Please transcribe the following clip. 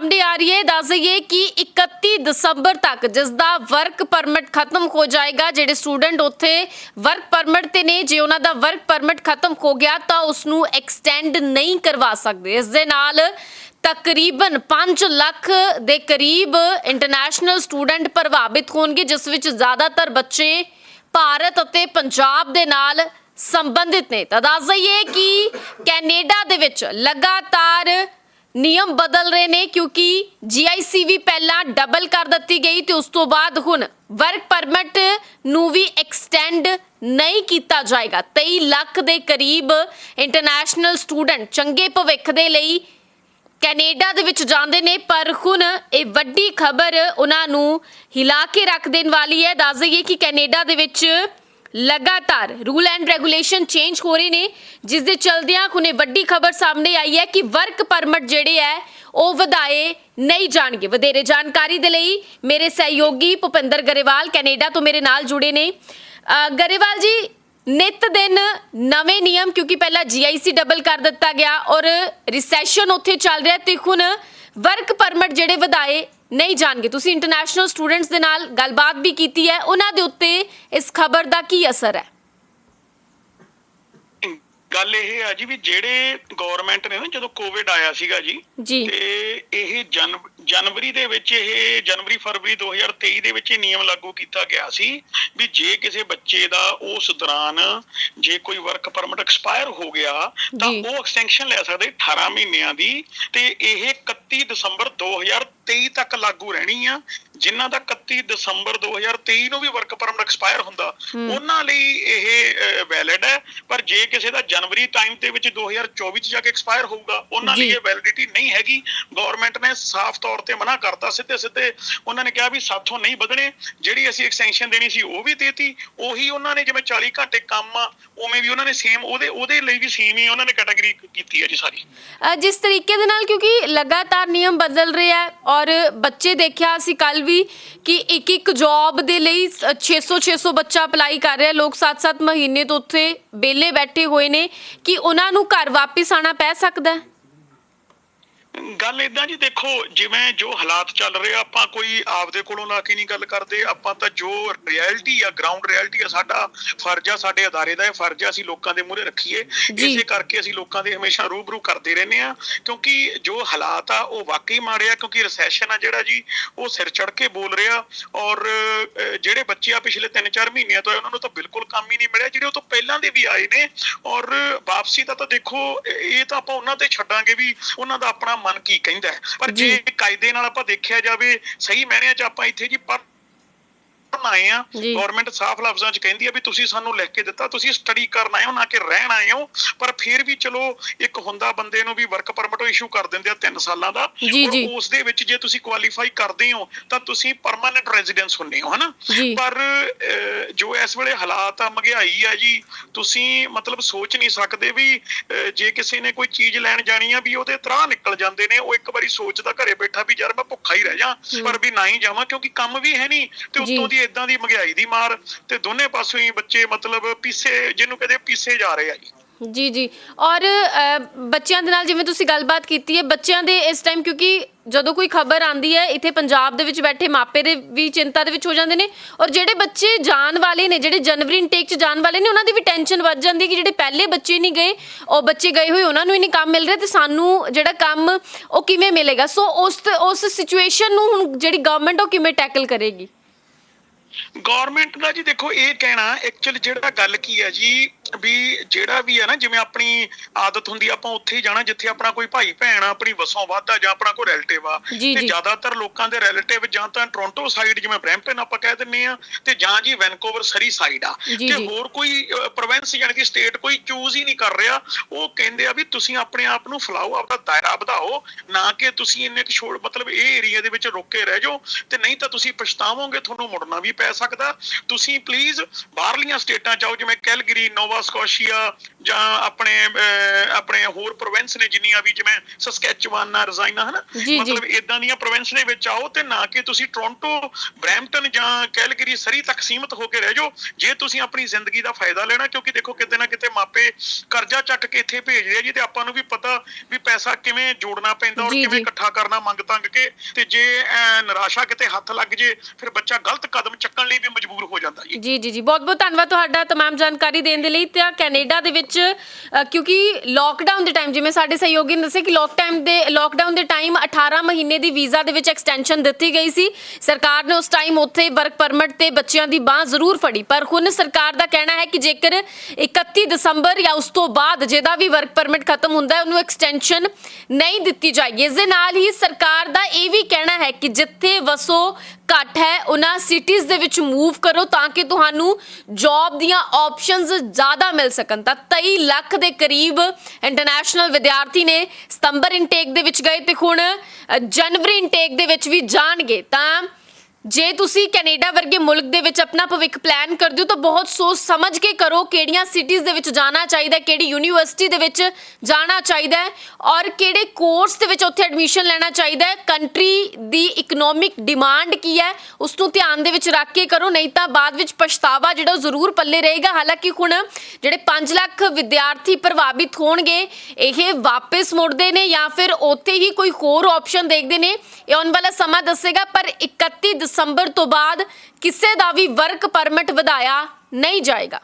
ਸਾਹਮਣੇ ਆ ਰਹੀ ਹੈ ਦੱਸ ਦਈਏ ਕਿ 31 ਦਸੰਬਰ ਤੱਕ ਜਿਸ ਦਾ ਵਰਕ ਪਰਮਿਟ ਖਤਮ ਹੋ ਜਾਏਗਾ, ਜਿਹੜੇ ਸਟੂਡੈਂਟ ਉੱਥੇ ਵਰਕ ਪਰਮਿਟ ਤੇ ਨੇ, ਜੇ ਉਹਨਾਂ ਦਾ ਵਰਕ ਪਰਮਿਟ ਖਤਮ ਹੋ ਗਿਆ ਤਾਂ ਉਸ ਨੂੰ ਐਕਸਟੈਂਡ ਨਹੀਂ ਕਰਵਾ ਸਕਦੇ। ਇਸ ਦੇ ਨਾਲ ਤਕਰੀਬਨ 5 ਲੱਖ ਦੇ ਕਰੀਬ ਇੰਟਰਨੈਸ਼ਨਲ ਸਟੂਡੈਂਟ ਪ੍ਰਭਾਵਿਤ ਹੋਣਗੇ, ਜਿਸ ਵਿੱਚ ਜ਼ਿਆਦਾਤਰ ਬੱਚੇ ਭਾਰਤ ਅਤੇ ਪੰਜਾਬ ਦੇ ਨਾਲ ਸੰਬੰਧਿਤ ਨੇ। ਤਾਂ ਦੱਸ ਦਈਏ ਕਿ ਕੈਨੇਡਾ ਦੇ ਵਿੱਚ ਲਗਾਤਾਰ ਨਿਯਮ ਬਦਲ ਰਹੇ ਨੇ ਕਿਉਂਕਿ GIC ਵੀ ਪਹਿਲਾਂ ਡਬਲ ਕਰ ਦਿੱਤੀ ਗਈ ਤੇ ਉਸ ਤੋਂ ਬਾਅਦ ਹੁਣ ਵਰਕ ਪਰਮਿਟ ਨੂੰ ਵੀ ਐਕਸਟੈਂਡ ਨਹੀਂ ਕੀਤਾ ਜਾਏਗਾ। 23 ਲੱਖ ਦੇ ਕਰੀਬ ਇੰਟਰਨੈਸ਼ਨਲ ਸਟੂਡੈਂਟ ਚੰਗੇ ਭਵਿੱਖ ਦੇ ਲਈ ਕੈਨੇਡਾ ਦੇ ਵਿੱਚ ਜਾਂਦੇ ਨੇ, ਪਰ ਹੁਣ ਇਹ ਵੱਡੀ ਖਬਰ ਉਹਨਾਂ ਨੂੰ ਹਿਲਾ ਕੇ ਰੱਖ ਦੇਣ ਵਾਲੀ ਹੈ। ਦੱਸ ਦਈਏ ਕਿ ਕੈਨੇਡਾ ਦੇ ਵਿੱਚ ਲਗਾਤਾਰ ਰੂਲ ਐਂਡ ਰੈਗੂਲੇਸ਼ਨ ਚੇਂਜ ਹੋ ਰਹੇ ਨੇ, ਜਿਸ ਦੇ ਚਲਦਿਆਂ ਹੁਣੇ ਵੱਡੀ ਖਬਰ ਸਾਹਮਣੇ ਆਈ ਹੈ ਕਿ ਵਰਕ ਪਰਮਿਟ ਜਿਹੜੇ ਹੈ, ਉਹ ਵਧਾਏ ਨਹੀਂ ਜਾਣਗੇ। ਵਧੇਰੇ ਜਾਣਕਾਰੀ ਦੇ ਲਈ ਮੇਰੇ ਸਹਿਯੋਗੀ ਭੁਪਿੰਦਰ ਗਰੇਵਾਲ ਕੈਨੇਡਾ ਤੋਂ ਮੇਰੇ ਨਾਲ ਜੁੜੇ ਨੇ। ਗਰੇਵਾਲ ਜੀ, ਨਿਤ ਦਿਨ ਨਵੇਂ ਨਿਯਮ, ਕਿਉਂਕਿ ਪਹਿਲਾਂ GIC ਡਬਲ ਕਰ ਦਿੱਤਾ ਗਿਆ ਔਰ ਰਿਸੈਸ਼ਨ ਉੱਥੇ ਚੱਲ ਰਿਹਾ ਤੇ ਹੁਣ ਵਰਕ ਪਰਮਿਟ ਜਿਹੜੇ ਵਧਾਏ ਨਹੀਂ ਜਾਣਗੇ। ਤੁਸੀਂ ਇੰਟਰਨੈਸ਼ਨਲ ਸਟੂਡੈਂਟਸ ਦੇ ਨਾਲ ਗੱਲਬਾਤ ਵੀ ਕੀਤੀ ਹੈ। ਉਹਨਾਂ ਦੇ ਉੱਤੇ ਇਸ ਖਬਰ ਦਾ ਕੀ ਅਸਰ ਹੈ? ਗੱਲ ਇਹ ਆ ਜੀ ਵੀ ਜਿਹੜੇ ਗਵਰਨਮੈਂਟ ਨੇ ਨਾ ਜਦੋਂ ਕੋਵਿਡ ਆਇਆ ਸੀਗਾ ਜੀ ਤੇ ਇਹ ਜਨ ਜਨਵਰੀ ਦੇ ਵਿੱਚ ਇਹ ਜਨਵਰੀ ਫਰਵਰੀ 2023 ਦੇ ਵਿੱਚ ਇਹ ਨਿਯਮ ਲਾਗੂ ਕੀਤਾ ਗਿਆ ਸੀ ਵੀ ਜੇ ਕਿਸੇ ਬੱਚੇ ਦਾ ਉਸ ਦੌਰਾਨ ਜੇ ਕੋਈ ਵਰਕ ਪਰਮਿਟ ਐਕਸਪਾਇਰ ਹੋ ਗਿਆ ਤਾਂ। ਉਹ ਐਕਸਟੈਂਸ਼ਨ ਲੈ ਸਕਦੇ 18 ਮਹੀਨਿਆਂ ਦੀ। ਤੇ ਇਹ 31 ਦਸੰਬਰ 2023 ਤੱਕ ਲਾਗੂ ਰਹਿਣੀ ਆ ਜਿਨ੍ਹਾਂ ਦਾ 31 ਦਸੰਬਰ 2023 ਨੂੰ ਵੀ ਵਰਕ ਪਰਮਿਟ ਐਕਸਪਾਇਰ ਹੁੰਦਾ ਉਹਨਾਂ ਲਈ ਇਹ ਵੈਲਿਡ ਹੈ ਪਰ ਜੇ ਕਿਸੇ ਦਾ ਜਨਵਰੀ ਟਾਈਮ ਦੇ ਵਿੱਚ 2024 ਚ ਜਾ ਕੇ ਐਕਸਪਾਇਰ ਹੋਊਗਾ ਉਹਨਾਂ ਲਈ। ਇਹ ਵੈਲਿਡਿਟੀ ਨਹੀਂ ਹੈਗੀ। ਗਵਰਨਮੈਂਟ ਨੇ ਸਾਫ਼ ਤੌਰ ਤੇ ਮਨਾ ਕਰਤਾ ਸਿੱਧੇ ਸਿੱਧੇ ਉਹਨਾਂ ਨੇ ਕਿਹਾ ਵੀ ਸਾਥੋਂ ਨਹੀਂ ਵਧਣੇ ਜਿਹੜੀ ਅਸੀਂ ਐਕਸਟੈਂਸ਼ਨ ਦੇਣੀ ਸੀ ਉਹ ਵੀ ਦੇਤੀ ਉਹੀ ਉਹਨਾਂ ਨੇ ਜਿਵੇਂ 40 ਘੰਟੇ ਕੰਮ ਆ ਉਵੇਂ ਵੀ ਉਹਨਾਂ ਨੇ ਸੇਮ ਉਹਦੇ ਉਹਦੇ ਲਈ ਵੀ ਸੇਮ ਹੀ ਉਹਨਾਂ ਨੇ ਕੈਟਾਗਰੀ ਕੀਤੀ ਹੈ ਜੀ ਸਾਰੀ। ਜਿਸ ਤਰੀਕੇ ਦੇ ਨਾਲ ਕਿਉਂਕਿ ਲਗਾਤਾਰ ਨਿਯਮ ਬਦਲ ਰਿਹਾ ਹੈ ਔਰ ਬੱਚੇ ਦੇਖਿਆ ਅਸੀਂ ਕੱਲ ਵੀ ਕਿ ਇੱਕ ਇੱਕ ਜੌਬ ਦੇ ਲਈ 600 600 ਬੱਚਾ ਅਪਲਾਈ ਕਰ ਰਿਹਾ। ਲੋਕ 7-7 ਮਹੀਨੇ ਤੋਂ ਉੱਥੇ ਬੇਲੇ ਬੈਠੇ ਹੋਏ ਨੇ ਕਿ ਉਹਨਾਂ ਨੂੰ ਘਰ ਵਾਪਸ ਆਣਾ ਪੈ ਸਕਦਾ ਹੈ। ਗੱਲ ਇਦਾਂ ਜੀ ਦੇਖੋ ਜਿਵੇਂ ਜੋ ਹਾਲਾਤ ਚੱਲ ਰਹੇ ਆ ਆਪਾਂ ਕੋਈ ਆਪਦੇ ਕੋਲੋਂ ਲਾ ਕੇ ਨਹੀਂ ਗੱਲ ਕਰਦੇ। ਆਪਾਂ ਤਾਂ ਜੋ ਰਿਐਲਿਟੀ ਆ ਗਰਾਊਂਡ ਰਿਐਲਿਟੀ ਆ ਸਾਡਾ ਫਰਜ਼ ਆ ਸਾਡੇ ਅਦਾਰੇ ਦਾ ਇਹ ਫਰਜ਼ ਆ ਅਸੀਂ ਲੋਕਾਂ ਦੇ ਮੂਹਰੇ ਰੱਖੀਏ। ਇਸੇ ਕਰਕੇ ਅਸੀਂ ਲੋਕਾਂ ਦੇ ਹਮੇਸ਼ਾ ਰੂਬਰੂ ਕਰਦੇ ਰਹਿੰਦੇ ਆ। ਕਿਉਂਕਿ ਜੋ ਹਾਲਾਤ ਆ ਉਹ ਵਾਕਈ ਮਾੜੇ ਆ ਕਿਉਂਕਿ ਰੈਸੈਸ਼ਨ ਆ ਜਿਹੜਾ ਜੀ ਉਹ ਸਿਰ ਚੜ ਕੇ ਬੋਲ ਰਿਹਾ। ਔਰ ਜਿਹੜੇ ਬੱਚੇ ਆ ਪਿਛਲੇ 3-4 ਮਹੀਨਿਆਂ ਤੋਂ ਉਹਨਾਂ ਨੂੰ ਤਾਂ ਬਿਲਕੁਲ ਕੰਮ ਹੀ ਨਹੀਂ ਮਿਲਿਆ ਜਿਹੜੇ ਉਹ ਤੋਂ ਪਹਿਲਾਂ ਦੇ ਵੀ ਆਏ ਨੇ। ਔਰ ਵਾਪਸੀ ਦਾ ਤਾਂ ਦੇਖੋ ਇਹ ਤਾਂ ਆਪਾਂ ਉਹਨਾਂ ਤੇ ਛੱਡਾਂਗੇ ਵੀ ਉਹਨਾਂ ਦਾ ਆਪਣਾ ਮਨ ਕੀ ਕਹਿੰਦਾ ਹੈ ਪਰ ਜੀ। ਜੇ ਕਾਇਦੇ ਨਾਲ ਆਪਾਂ ਦੇਖਿਆ ਜਾਵੇ ਸਹੀ ਮਾਇਨਿਆਂ 'ਚ ਆਪਾਂ ਇੱਥੇ ਜੀ ਪਰ ਆਏ ਆ। ਗਵਰਨਮੈਂਟ ਸਾਫ਼ ਲਫ਼ਜ਼ਾਂ 'ਚ ਕਹਿੰਦੀ ਆ ਵੀ ਤੁਸੀਂ ਸਾਨੂੰ ਲਿਖ ਕੇ ਦਿੱਤਾ ਤੁਸੀਂ ਸਟੱਡੀ ਕਰਨ ਆਏ ਹੋ ਨਾ ਕਿ ਰਹਿਣ ਆਏ ਹੋ ਪਰ ਫਿਰ ਵੀ ਚਲੋ ਇੱਕ ਹੁੰਦਾ ਬੰਦੇ ਨੂੰ ਵੀ ਵਰਕ ਪਰਮਿਟ ਇਸ਼ੂ ਕਰ ਦਿੰਦੇ ਆ 3 ਸਾਲਾਂ ਦਾ। ਉਸ ਦੇ ਵਿੱਚ ਜੇ ਤੁਸੀਂ ਕੁਆਲੀਫਾਈ ਕਰਦੇ ਹੋ ਤਾਂ ਤੁਸੀਂ ਪਰਮਾਨੈਂਟ ਰੈਜ਼ੀਡੈਂਸ ਹੁੰਨੇ ਹੋ ਹਨਾ। ਪਰ ਜੋ ਇਸ ਵੇਲੇ ਹਾਲਾਤ ਆ ਮਹਿੰਗਾਈ ਆ ਜੀ ਤੁਸੀਂ ਮਤਲਬ ਸੋਚ ਨਹੀਂ ਸਕਦੇ ਵੀ ਜੇ ਕਿਸੇ ਨੇ ਕੋਈ ਚੀਜ਼ ਲੈਣ ਜਾਣੀ ਆ ਵੀ ਉਹਦੇ ਤਰਾਹ ਨਿਕਲ ਜਾਂਦੇ ਨੇ ਉਹ ਇੱਕ ਵਾਰੀ ਸੋਚਦਾ ਘਰੇ ਬੈਠਾ ਵੀ ਯਾਰ ਮੈਂ ਭੁੱਖਾ ਹੀ ਰਹਿ ਜਾ ਪਰ ਵੀ ਨਾ ਹੀ ਜਾਵਾਂ ਕਿਉਂਕਿ ਕੰਮ ਵੀ ਹੈ ਨਹੀਂ ਤੇ। ਉੱਤੋਂ ਦੀ ਇਦਾਂ ਦੀ ਮਹਿੰਗਾਈ ਦੀ ਮਾਰ ਤੇ ਦੋਨੇ ਪਾਸੋਂ ਹੀ ਬੱਚੇ ਮਤਲਬ ਪੀਸੇ, ਜਿਹਨੂੰ ਕਹਿੰਦੇ ਪੀਸੇ ਜਾ ਰਹੇ ਆ ਜੀ। ਜੀ ਜੀ। ਔਰ ਬੱਚਿਆਂ ਦੇ ਨਾਲ ਜਿਵੇਂ ਤੁਸੀਂ ਗੱਲਬਾਤ ਕੀਤੀ ਹੈ, ਬੱਚਿਆਂ ਦੇ ਇਸ ਟਾਈਮ ਕਿਉਂਕਿ ਜਦੋਂ ਕੋਈ ਖਬਰ ਆਂਦੀ ਹੈ, ਇੱਥੇ ਪੰਜਾਬ ਦੇ ਵਿੱਚ ਬੈਠੇ ਮਾਪੇ ਦੇ ਵੀ ਚਿੰਤਾ ਦੇ ਵਿੱਚ ਹੋ ਜਾਂਦੇ ਨੇ ਔਰ ਜਿਹੜੇ ਬੱਚੇ ਜਾਣ ਵਾਲੇ ਨੇ, ਜਿਹੜੇ ਜਨਵਰੀ ਇਨਟੇਕ 'ਚ ਜਾਣ ਵਾਲੇ ਨੇ, ਉਹਨਾਂ ਦੀ ਵੀ ਟੈਨਸ਼ਨ ਵੱਧ ਜਾਂਦੀ ਕਿ ਜਿਹੜੇ ਪਹਿਲੇ ਬੱਚੇ ਨਹੀਂ ਗਏ, ਉਹ ਬੱਚੇ ਗਏ ਹੋਏ, ਉਹਨਾਂ ਨੂੰ ਹੀ ਨਹੀਂ ਕੰਮ ਮਿਲ ਰਿਹਾ ਤੇ ਸਾਨੂੰ ਜਿਹੜਾ ਕੰਮ ਉਹ ਕਿਵੇਂ ਮਿਲੇਗਾ? ਸੋ ਉਸ ਉਸ ਸਿਚੁਏਸ਼ਨ ਨੂੰ ਹੁਣ ਜਿਹੜੀ ਗਵਰਨਮੈਂਟ ਉਹ ਕਿਵੇਂ ਟੈਕਲ ਕਰੇਗੀ? ਗਵਰਨਮੈਂਟ ਦਾ ਜੀ ਦੇਖੋ ਇਹ ਕਹਿਣਾ ਐਕਚੁਅਲ ਜਿਹੜਾ ਗੱਲ ਕੀ ਹੈ ਜੀ ਵੀ ਜਿਹੜਾ ਵੀ ਹੈ ਨਾ ਜਿਵੇਂ ਆਪਣੀ ਆਦਤ ਹੁੰਦੀ ਆ, ਆਪਾਂ ਉੱਥੇ ਹੀ ਜਾਣਾ ਜਿੱਥੇ ਆਪਣਾ ਕੋਈ ਭਾਈ ਭੈਣ ਆ ਆਪਣੀ ਵਸੋਂ ਵੱਧ ਆ ਜਾਂ ਆਪਣਾ ਕੋਈ ਰਿਲੇਟਿਵ ਆ ਤੇ। ਜ਼ਿਆਦਾਤਰ ਲੋਕਾਂ ਦੇ ਰਿਲੇਟਿਵ ਜਾਂ ਤਾਂ ਟੋਰਾਂਟੋ ਸਾਈਡ ਜਿਵੇਂ ਬ੍ਰੈਂਪਟਨ ਆਪਾਂ ਕਹਿ ਦਿੰਨੇ ਆ ਤੇ ਜਾਂ ਜੀ ਵੈਨਕੂਵਰ ਸਰੀ ਸਾਈਡ ਆ ਤੇ। ਹੋਰ ਕੋਈ ਪ੍ਰੋਵਿੰਸ ਯਾਨੀ ਕਿ ਸਟੇਟ ਕੋਈ ਚੂਜ਼ ਹੀ ਨਹੀਂ ਕਰ ਰਿਹਾ ਉਹ ਕਹਿੰਦੇ ਆ ਵੀ ਤੁਸੀਂ ਆਪਣੇ ਆਪ ਨੂੰ ਫਲਾਓ ਆਪਦਾ ਦਾਇਰਾ ਵਧਾਓ ਨਾ ਕਿ ਤੁਸੀਂ ਇੰਨੇ ਕੁ ਛੋੜ ਮਤਲਬ ਇਹ ਏਰੀਆ ਦੇ ਵਿੱਚ ਰੁਕ ਕੇ ਰਹਿ ਜਾਓ ਤੇ ਨਹੀਂ ਤਾਂ ਤੁਸੀਂ ਪਛਤਾਵੋਗੇ ਤੁਹਾਨੂੰ ਮੁੜਨਾ ਵੀ ਪੈ ਸਕਦਾ ਤੁਸੀਂ ਪਲੀਜ਼ ਬਾਹਰਲੀਆਂ ਸਟੇਟਾਂ ਚਾਹੋ ਜਿਵੇਂ ਕੈਲਗਰੀ ਨੋਵਾ Scotia ਜਾਂ ਆਪਣੇ ਅਹ, ਆਪਣੇ ਹੋਰ ਪ੍ਰੋਵਿੰਸ ਨੇ ਜਿੰਨੀਆਂ ਵੀ ਜਿਵੇਂ ਸਸਕੈਚੁਆਨ ਨਾ ਰਜ਼ਾਈਨਾ ਹਨਾ ਜੀ, ਜੀ। ਮਤਲਬ ਇਦਾਂ ਦੀਆਂ ਪ੍ਰੋਵਿੰਸ ਦੇ ਵਿੱਚ ਆਓ ਤੇ ਨਾ ਕਿ ਤੁਸੀਂ ਟੋਰਾਂਟੋ ਬਰੈਂਪਟਨ ਜਾਂ ਕੈਲਗਰੀ ਸਰੀ ਤੱਕ ਸੀਮਤ ਹੋ ਕੇ ਰਹਿ ਜਾਓ ਜੇ ਤੁਸੀਂ ਆਪਣੀ ਜ਼ਿੰਦਗੀ ਦਾ ਫਾਇਦਾ ਲੈਣਾ ਕਿਉਂਕਿ ਦੇਖੋ ਕਿਤੇ ਨਾ ਕਿਤੇ ਮਾਪੇ ਕਰਜ਼ਾ ਚੱਕ ਕੇ ਇੱਥੇ ਭੇਜਦੇ ਆ ਜੀ ਤੇ ਆਪਾਂ ਨੂੰ ਵੀ ਪਤਾ ਵੀ ਪੈਸਾ ਕਿਵੇਂ ਜੋੜਨਾ ਪੈਂਦਾ ਔਰ ਜੀ, ਕਿਵੇਂ ਜੀ। ਇਕੱਠਾ ਕਰਨਾ ਮੰਗ ਤੰਗ ਕੇ ਤੇ ਜੇ ਅਹ, ਨਿਰਾਸ਼ਾ ਕਿਤੇ ਹੱਥ ਲੱਗ ਜੇ ਫਿਰ ਬੱਚਾ ਗਲਤ ਕਦਮ ਚੱਕਣ ਲਈ ਵੀ ਮਜਬੂਰ ਹੋ ਜਾਂਦਾ ਜੀ ਜੀ ਜੀ ਜੀ ਬਹੁਤ ਬਹੁਤ ਧੰਨਵਾਦ ਤੁਹਾਡਾ तमाम ਜਾਣਕਾਰੀ ਦੇਣ ਦੇ ਲਈ ਤਾਂ ਕੈਨੇਡਾ ਦੇ ਵਿੱਚ ਅ, ਕਿਉਂਕਿ ਲੋਕਡਾਊਨ ਦੇ ਟਾਈਮ ਜਿਵੇਂ ਸਾਡੇ ਸਹਿਯੋਗੀ ਨੇ ਦੱਸਿਆ ਕਿ ਲੋਕਡਾਊਨ ਦੇ ਲੋਕਡਾਊਨ ਦੇ ਟਾਈਮ 18 ਮਹੀਨੇ ਦੀ ਵੀਜ਼ਾ ਦੇ ਵਿੱਚ ਐਕਸਟੈਂਸ਼ਨ ਦਿੱਤੀ ਗਈ ਸੀ। ਸਰਕਾਰ ਨੇ ਉਸ ਟਾਈਮ ਉੱਥੇ ਵਰਕ ਪਰਮਿਟ ਤੇ ਬੱਚਿਆਂ ਦੀ ਬਾਹ ਜ਼ਰੂਰ ਫੜੀ। ਪਰ ਹੁਣ ਸਰਕਾਰ ਦਾ ਕਹਿਣਾ ਹੈ ਕਿ ਜੇਕਰ 31 ਦਸੰਬਰ ਜਾਂ ਉਸ ਤੋਂ ਬਾਅਦ ਜਿਹਦਾ ਵੀ ਵਰਕ ਪਰਮਿਟ ਖਤਮ ਹੁੰਦਾ ਹੈ ਉਹਨੂੰ ਐਕਸਟੈਂਸ਼ਨ ਨਹੀਂ ਦਿੱਤੀ ਜਾਏਗੀ। ਇਸ ਦੇ ਨਾਲ ਹੀ ਸਰਕਾਰ ਦਾ ਇਹ ਵੀ ਕਹਿਣਾ ਹੈ ਕਿ ਜਿੱਥੇ ਵਸੋ ਘੱਟ ਹੈ, ਉਹਨਾਂ ਸਿਟੀਜ਼ ਦੇ ਵਿੱਚ ਮੂਵ ਕਰੋ ਤਾਂ ਕਿ ਤੁਹਾਨੂੰ ਜੌਬ ਦੀਆਂ ਆਪਸ਼ਨਸ ਜ਼ਿਆਦਾ ਮਿਲ ਸਕਣ। ਤਾਂ 23 ਲੱਖ ਦੇ ਕਰੀਬ ਇੰਟਰਨੈਸ਼ਨਲ ਵਿਦਿਆਰਥੀ ਨੇ ਸਤੰਬਰ ਇਨਟੇਕ ਦੇ ਵਿੱਚ ਗਏ ਤੇ ਹੁਣ ਜਨਵਰੀ ਇਨਟੇਕ ਦੇ ਵਿੱਚ ਵੀ ਜਾਣਗੇ। ਤਾਂ ਜੇ ਤੁਸੀਂ ਕੈਨੇਡਾ ਵਰਗੇ ਮੁਲਕ ਦੇ ਵਿੱਚ ਆਪਣਾ ਭਵਿੱਖ ਪਲਾਨ ਕਰਦੇ ਹੋ, ਤਾਂ ਬਹੁਤ ਸੋਚ ਸਮਝ ਕੇ ਕਰੋ ਕਿਹੜੀਆਂ ਸਿਟੀਜ਼ ਦੇ ਵਿੱਚ ਜਾਣਾ ਚਾਹੀਦਾ ਕਿਹੜੀ ਯੂਨੀਵਰਸਿਟੀ ਦੇ ਵਿੱਚ ਜਾਣਾ ਚਾਹੀਦਾ ਔਰ ਕਿਹੜੇ ਕੋਰਸ ਦੇ ਵਿੱਚ ਉੱਥੇ ਐਡਮਿਸ਼ਨ ਲੈਣਾ ਚਾਹੀਦਾ ਕੰਟਰੀ ਦੀ ਇਕਨੋਮਿਕ ਡਿਮਾਂਡ ਕੀ ਹੈ ਉਸ ਨੂੰ ਧਿਆਨ ਦੇ ਵਿੱਚ ਰੱਖ ਕੇ ਕਰੋ, ਨਹੀਂ ਤਾਂ ਬਾਅਦ ਵਿੱਚ ਪਛਤਾਵਾ ਜਿਹੜਾ ਉਹ ਜ਼ਰੂਰ ਪੱਲੇ ਰਹੇਗਾ। ਹਾਲਾਂਕਿ ਹੁਣ ਜਿਹੜੇ 5 ਲੱਖ ਵਿਦਿਆਰਥੀ ਪ੍ਰਭਾਵਿਤ ਹੋਣਗੇ, ਇਹ ਵਾਪਸ ਮੁੜਦੇ ਨੇ ਜਾਂ ਫਿਰ ਉੱਥੇ ਹੀ ਕੋਈ ਹੋਰ ਆਪਸ਼ਨ ਦੇਖਦੇ ਨੇ। ਇਹ ਆਉਣ ਵਾਲਾ ਸਮਾਂ ਦੱਸੇਗਾ, ਪਰ 31 ਦਸੰਬਰ ਤੋਂ ਬਾਅਦ ਕਿਸੇ ਦਾ ਵੀ ਵਰਕ ਪਰਮਿਟ ਵਧਾਇਆ ਨਹੀਂ ਜਾਏਗਾ।